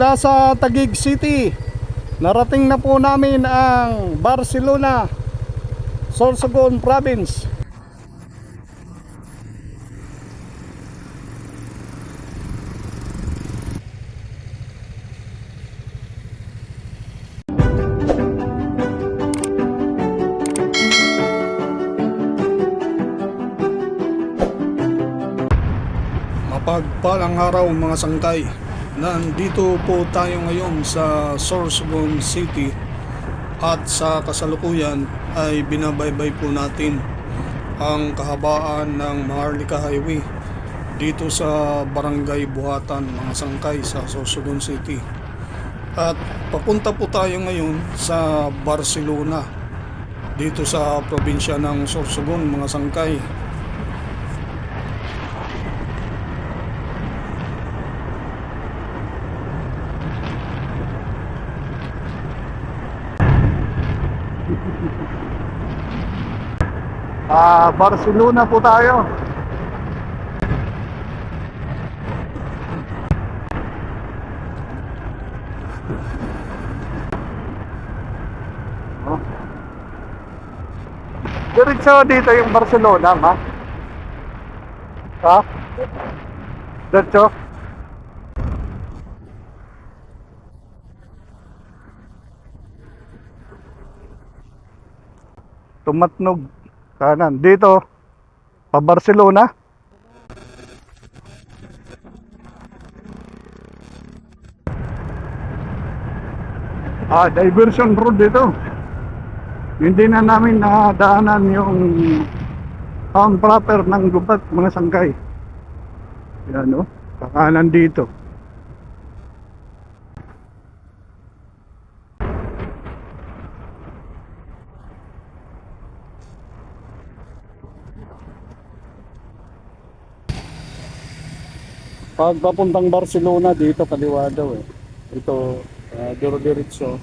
Mula sa Taguig City, narating na po namin ang Barcelona, Sorsogon Province. Mapagpalang araw mga sangkay. Nandito po tayo ngayon sa Sorsogon City at sa kasalukuyan ay binabaybay po natin ang kahabaan ng Maharlika Highway dito sa Barangay Buhatan mga sangkay sa Sorsogon City. At papunta po tayo ngayon sa Barcelona dito sa probinsya ng Sorsogon mga sangkay. Ah, Barcelona po tayo. Oh. Diretso dito yung Barcelona, ma. Ha? Diretso? Tumatnog kanan. Dito, pa Barcelona. Ah, diversion road dito. Hindi na namin nadaanan yung town proper ng gubat mga sangkay. Yan o, kakanan dito. Pag papuntang Barcelona dito kaliwa daw eh. Ito uh, diro-diretso.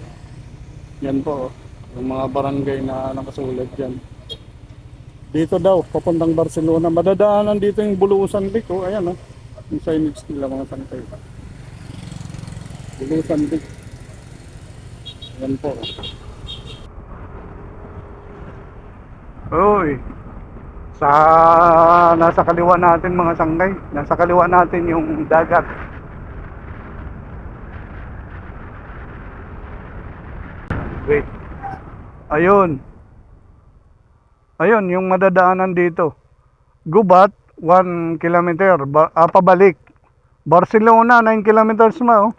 Yan po oh, yung mga barangay na nakasulat diyan. Dito daw papuntang Barcelona. Madadaanan dito yung Bulusan Lake oh. Ayan oh. Yung signage nila mga sangkay. Bulusan Lake. Yan po. Oy, sa nasa kaliwa natin mga sangkay nasa kaliwa natin yung dagat. Wait. Ayun. Ayun yung madadaanan dito. Gubat 1 kilometer. Ba, ah, pabalik. Barcelona 9 kilometers ma oh.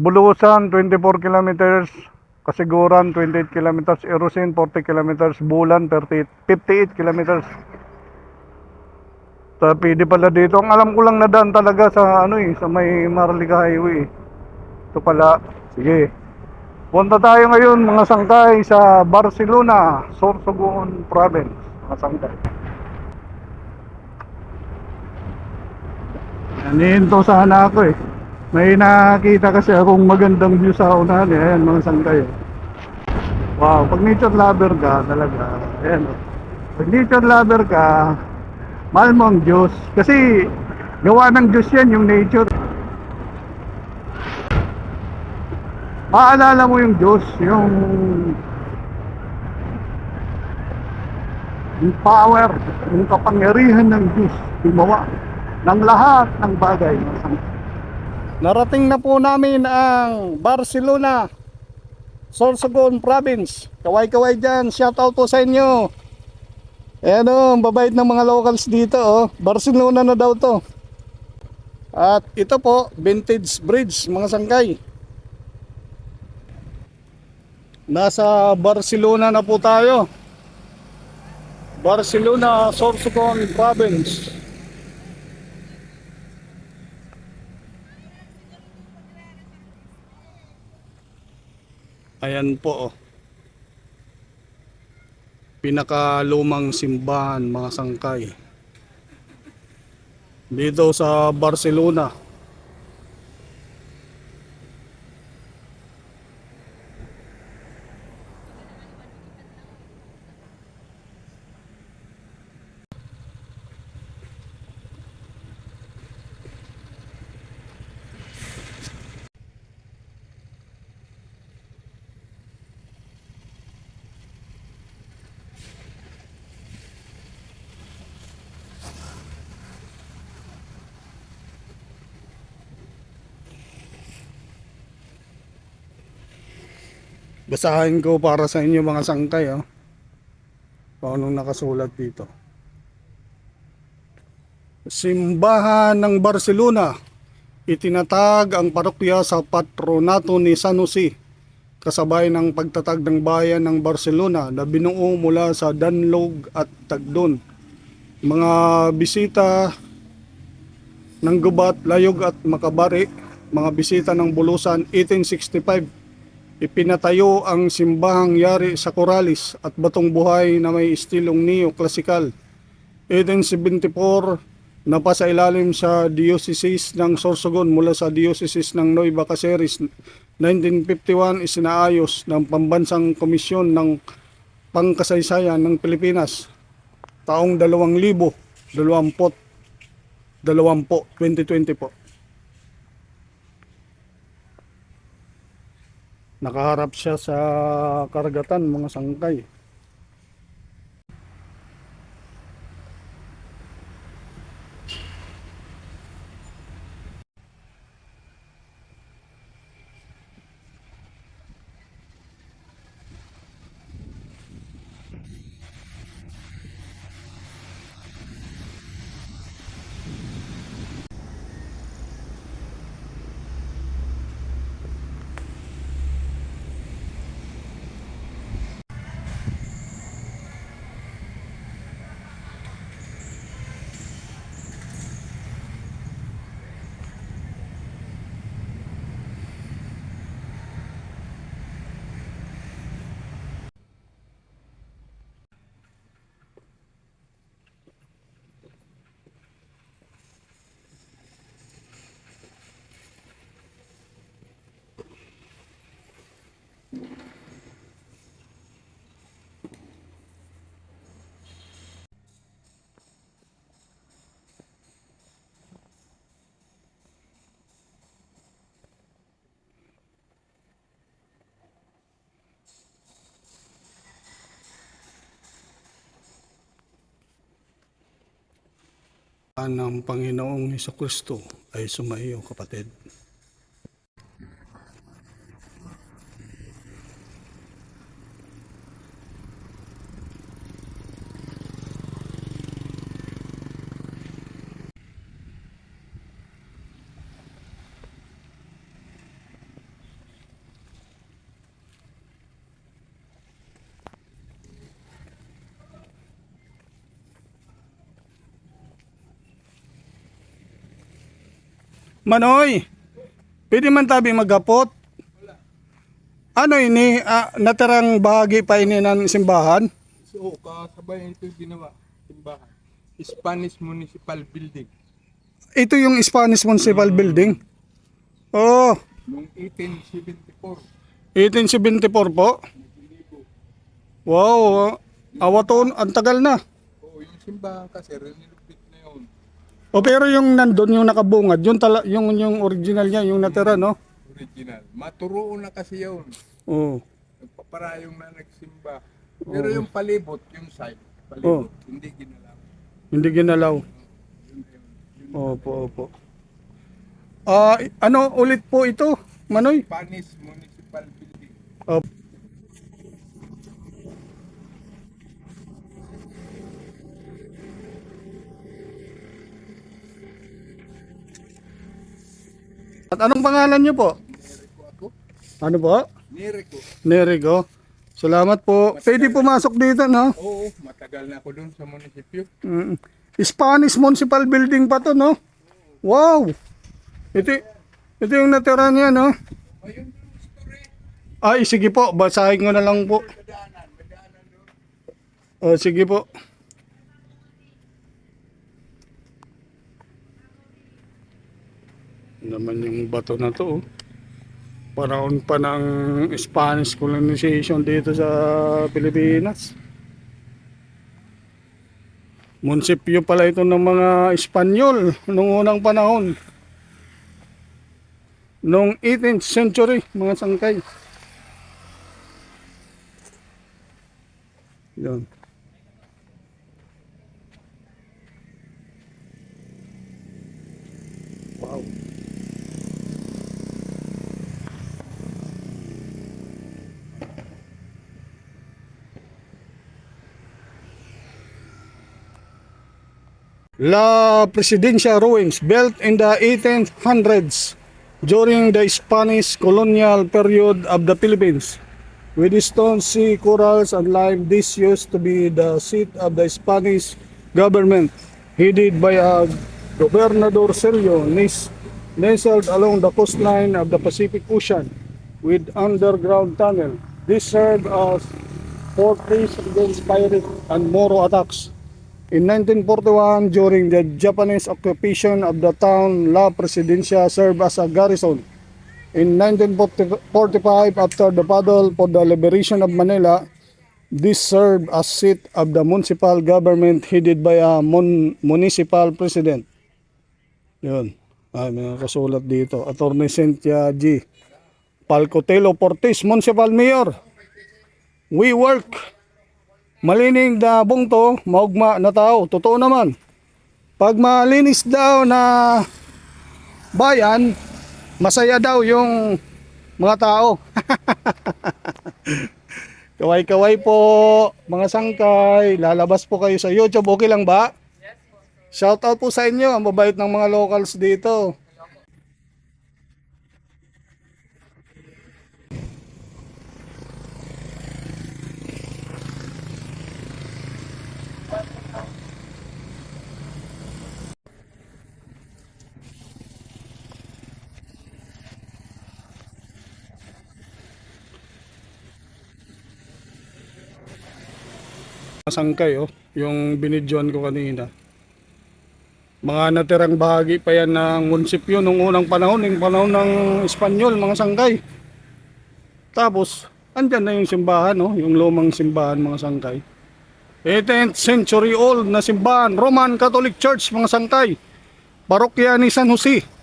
Bulusan 24 kilometers Kasiguran 28 kilometers, Erosin 40 kilometers, Bulan 30, 58 kilometers. Sa pwede pala dito. Ang alam ko lang na daan talaga sa ano eh, sa may Marlica Highway. Ito pala. Sige. Punta tayo ngayon mga sangkay sa Barcelona, Sorsogon Province. Mga sangkay. Naninto sana ako eh. May nakita kasi akong magandang view sa unahan eh. Ayan mga sangkay. oh. Wow, pag nature lover ka talaga. Ayan. Pag nature lover ka, mahal mo ang Diyos. Kasi gawa ng Diyos yan yung nature. Maalala mo yung Diyos, yung yung power, yung kapangyarihan ng Diyos, gumawa ng lahat ng bagay. Narating na po namin ang Barcelona, Sorsogon Province. Kaway-kaway dyan. Shoutout po sa inyo. Ayan o, babait ng mga locals dito. Oh. Barcelona na daw to. At ito po, vintage bridge, mga sangkay. Nasa Barcelona na po tayo. Barcelona, Sorsogon Province. Ayan po oh. Pinakalumang simbahan mga sangkay. Dito sa Barcelona. Basahin ko para sa inyo mga sangkay. Oh. Paano nakasulat dito? Simbahan ng Barcelona. Itinatag ang parokya sa patronato ni San Jose kasabay ng pagtatag ng bayan ng Barcelona na binuo mula sa Danlog at Tagdon. Mga bisita ng Gubat, Layog at Makabari, mga bisita ng Bulusan 1865. Ipinatayo ang simbahang yari sa Corales at batong buhay na may estilong neo-classical. 1874 napasa ilalim sa diocese ng Sorsogon mula sa diocese ng Nueva Caceres. 1951 isinaayos ng Pambansang Komisyon ng Pangkasaysayan ng Pilipinas. Taong 2020, 20, 2020 po. Nakaharap siya sa karagatan mga sangkay. Ng Panginoong Heso Kristo ay sumaiyo kapatid. Manoy, pwede man tabi magapot? Ano ini, ah, natirang bahagi pa ini ng simbahan? So, kasabay ito ginawa, simbahan. Spanish Municipal Building. Ito yung Spanish Municipal Building. Oh, Noong 1874. 1874 po. Wow, awaton, ang tagal na. Oo, yung simbahan kasi, yun. O pero yung nandun, yung nakabungad, yung, tala, yung, yung original niya, yung natira, no? Original. Maturoon na kasi yun. Oh. Nagpaparayong na nagsimba. Pero yung palibot, yung side, palibot, Oo. hindi ginalaw. Hindi ginalaw. Opo, opo. Ah, ano ulit po ito, Manoy? Spanish Municipal Building. Opo. At anong pangalan niyo po? Nerico ako. Ano po? Nerico. Nerigo. Salamat po. Pwede pumasok dito, no? Oo, matagal na ako dun sa munisipyo. Mm. Spanish Municipal Building pa to, no? Wow! Ito, ito yung natira niya, no? Ay, sige po. Basahin ko na lang po. Madaanan, madaanan doon. O, sige po. Naman yung bato na to, oh. Panahon pa ng Spanish colonization dito sa Pilipinas. Munisipyo pala ito ng mga Espanyol noong unang panahon. Noong 18th century, mga sangkay. Yan. Wow. La Presidencia ruins built in the 1800s during the Spanish colonial period of the Philippines. With stone sea corals and lime, this used to be the seat of the Spanish government, headed by a Gobernador Sergio nestled along the coastline of the Pacific Ocean with underground tunnel. This served as fortress against pirate and Moro attacks. In 1941, during the Japanese occupation of the town, La Presidencia served as a garrison. In 1945, after the battle for the liberation of Manila, this served as seat of the municipal government headed by a mun- municipal president. Yun. Ay, may nakasulat dito. Attorney Cynthia G. Palcotelo Portis, Municipal Mayor. We work. Malining na bungto, maugma na tao. Totoo naman. Pag malinis daw na bayan, masaya daw yung mga tao. Kaway-kaway po, mga sangkay. Lalabas po kayo sa YouTube. Okay lang ba? Shout out po sa inyo. Ang mabait ng mga locals dito. Sangkay oh, yung binidyoan ko kanina. Mga natirang bahagi pa yan ng munisipyo nung unang panahon, yung panahon ng Espanyol, mga sangkay. Tapos, andyan na yung simbahan, oh, yung lumang simbahan, mga sangkay. 18th century old na simbahan, Roman Catholic Church, mga sangkay. Parokya ni San Jose.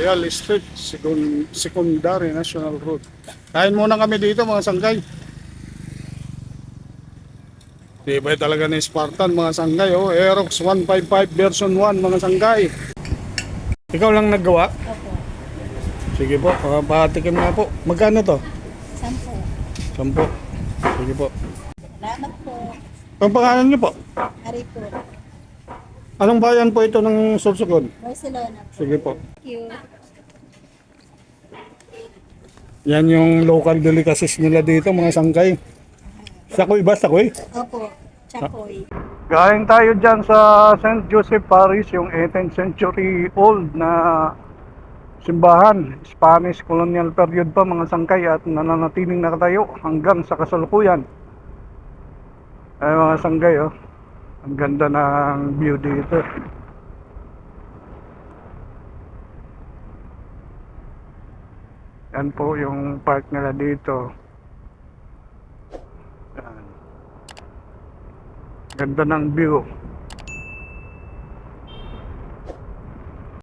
Real Street, Second, Secondary National Road. Kain muna kami dito mga sanggay. Tibay talaga ni Spartan mga sanggay. Oh. Aerox 155 version 1 mga sanggay. Ikaw lang naggawa? Opo. Sige po, uh, patikim nga po. Magkano to? Sampo. Sampo. Sige po. Salamat po. Ang pangalan niyo po? Ari po. Anong bayan po ito ng Sorsogon? Barcelona po. Sige po. Thank you. Yan yung local delicacies nila dito mga sangkay. Sakoy ba? Sakoy? Opo. Chakoy. Galing tayo dyan sa St. Joseph Parish, yung 18th century old na simbahan. Spanish colonial period pa mga sangkay at nananatiling nakatayo hanggang sa kasalukuyan. Ay mga sangkay oh. Ang ganda ng view dito. Yan po yung park nila dito. Ganda ng view.